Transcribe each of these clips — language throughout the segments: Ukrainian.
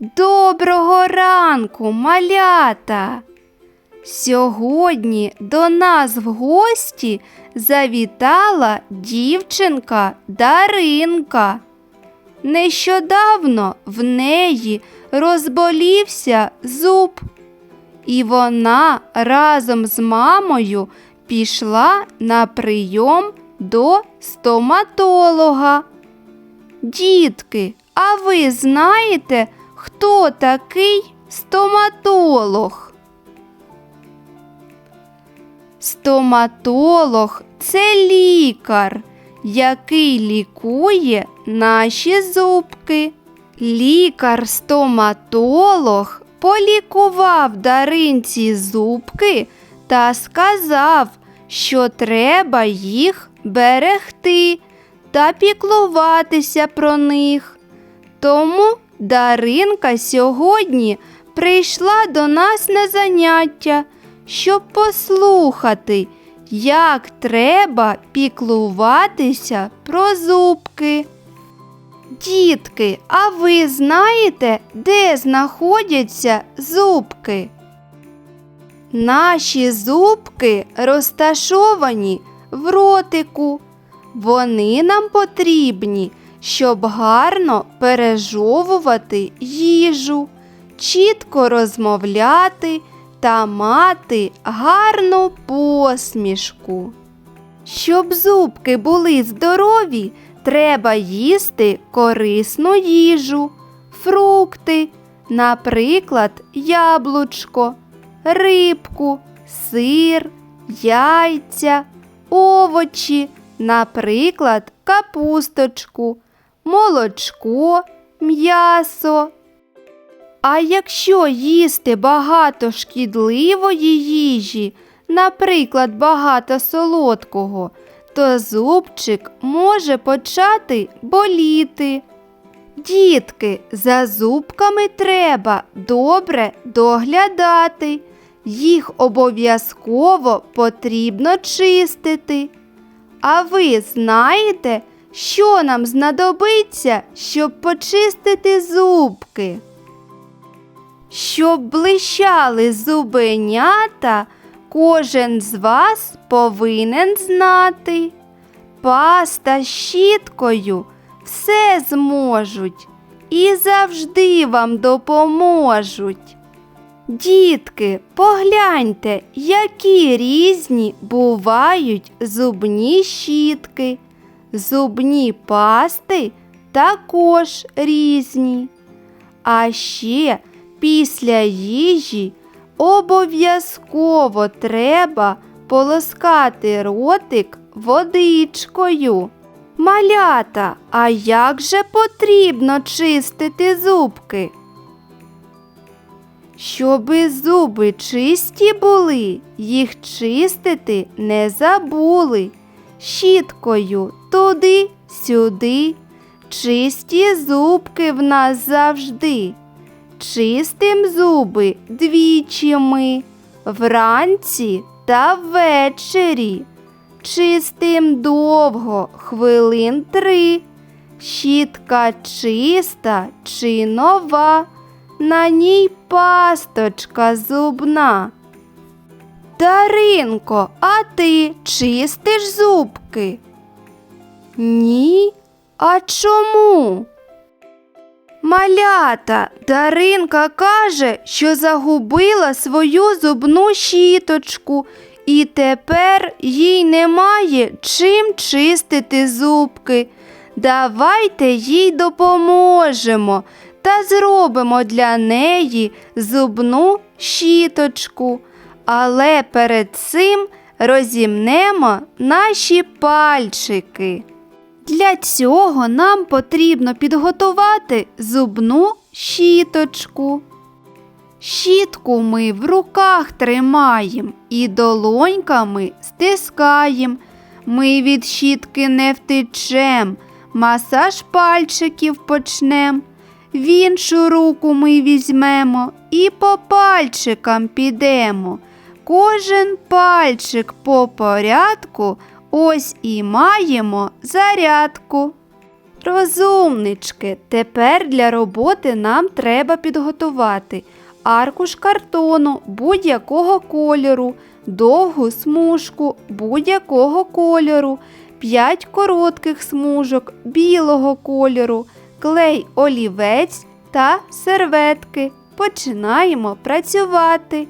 Доброго ранку, малята! Сьогодні до нас в гості завітала дівчинка Даринка. Нещодавно в неї розболівся зуб, і вона разом з мамою пішла на прийом до стоматолога. Дітки, а ви знаєте, хто такий стоматолог? Стоматолог це лікар, який лікує наші зубки. Лікар-стоматолог полікував даринці зубки та сказав, що треба їх берегти та піклуватися про них. Тому Даринка сьогодні прийшла до нас на заняття, щоб послухати, як треба піклуватися про зубки. Дітки, а ви знаєте, де знаходяться зубки? Наші зубки розташовані в ротику. Вони нам потрібні, щоб гарно пережовувати їжу, чітко розмовляти та мати гарну посмішку. Щоб зубки були здорові, треба їсти корисну їжу, фрукти, наприклад, яблучко, рибку, сир, яйця, овочі, наприклад, капусточку, молочко, м'ясо. А якщо їсти багато шкідливої їжі, наприклад, багато солодкого, то зубчик може почати боліти. Дітки, за зубками треба добре доглядати. Їх обов'язково потрібно чистити. А ви знаєте, що нам знадобиться, щоб почистити зубки? Щоб блищали зубенята, кожен з вас повинен знати. Паста щіткою все зможуть і завжди вам допоможуть. Дітки, погляньте, які різні бувають зубні щітки. Зубні пасти також різні. А ще після їжі обов'язково треба полоскати ротик водичкою. Малята, а як же потрібно чистити зубки? Щоби зуби чисті були, їх чистити не забули. Щіткою туди-сюди, чисті зубки в нас завжди. Чистим зуби двічі ми, вранці та ввечері. Чистим довго хвилин три. Щітка чиста чи нова, на ній пасточка зубна. Даринко, а ти чистиш зубки? Ні? А чому? Малята, Даринка каже, що загубила свою зубну щіточку, і тепер їй немає чим чистити зубки. Давайте їй допоможемо та зробимо для неї зубну щіточку. Але перед цим розімнемо наші пальчики. Для цього нам потрібно підготувати зубну щіточку. Щітку ми в руках тримаємо і долоньками стискаємо. Ми від щітки не втечем, масаж пальчиків почнем. В іншу руку ми візьмемо і по пальчикам підемо. Кожен пальчик по порядку ось і маємо зарядку. Розумнички, тепер для роботи нам треба підготувати аркуш картону будь-якого кольору, довгу смужку будь-якого кольору, 5 коротких смужок білого кольору, клей олівець та серветки. Починаємо працювати.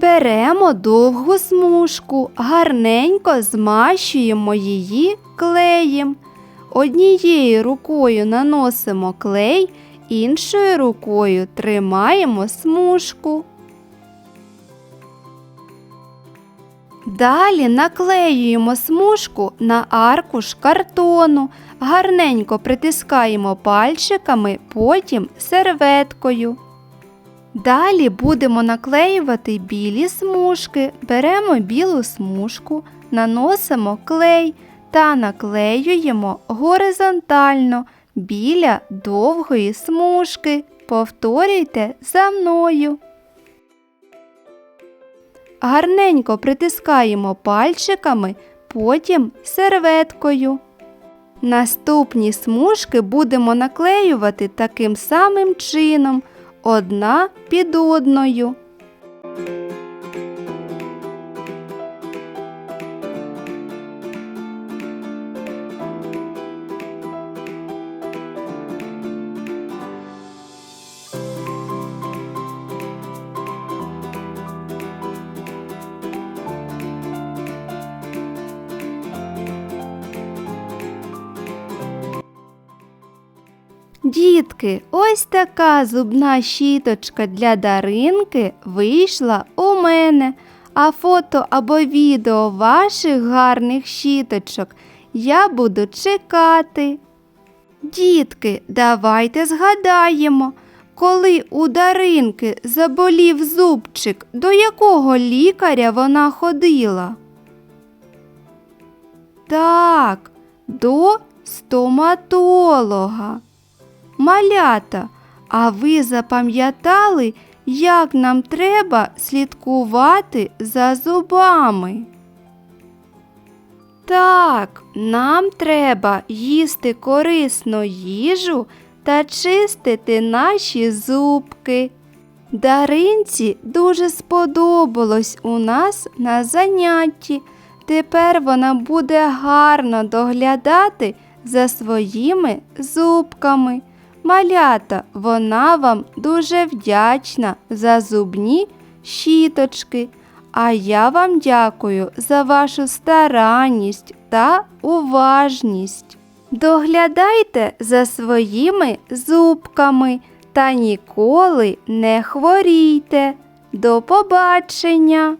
Беремо довгу смужку, гарненько змащуємо її клеєм. Однією рукою наносимо клей, іншою рукою тримаємо смужку. Далі наклеюємо смужку на аркуш картону, гарненько притискаємо пальчиками, потім серветкою. Далі будемо наклеювати білі смужки. Беремо білу смужку, наносимо клей та наклеюємо горизонтально біля довгої смужки. Повторюйте за мною. Гарненько притискаємо пальчиками, потім серветкою. Наступні смужки будемо наклеювати таким самим чином, одна під одною. Дітки, ось така зубна щіточка для даринки вийшла у мене. А фото або відео ваших гарних щіточок я буду чекати. Дітки, давайте згадаємо, коли у Даринки заболів зубчик, до якого лікаря вона ходила? Так, до стоматолога. Малята, а ви запам'ятали, як нам треба слідкувати за зубами? Так, нам треба їсти корисну їжу та чистити наші зубки. Даринці дуже сподобалось у нас на занятті. Тепер вона буде гарно доглядати за своїми зубками. Малята, вона вам дуже вдячна за зубні щіточки. А я вам дякую за вашу старанність та уважність. Доглядайте за своїми зубками та ніколи не хворійте. До побачення!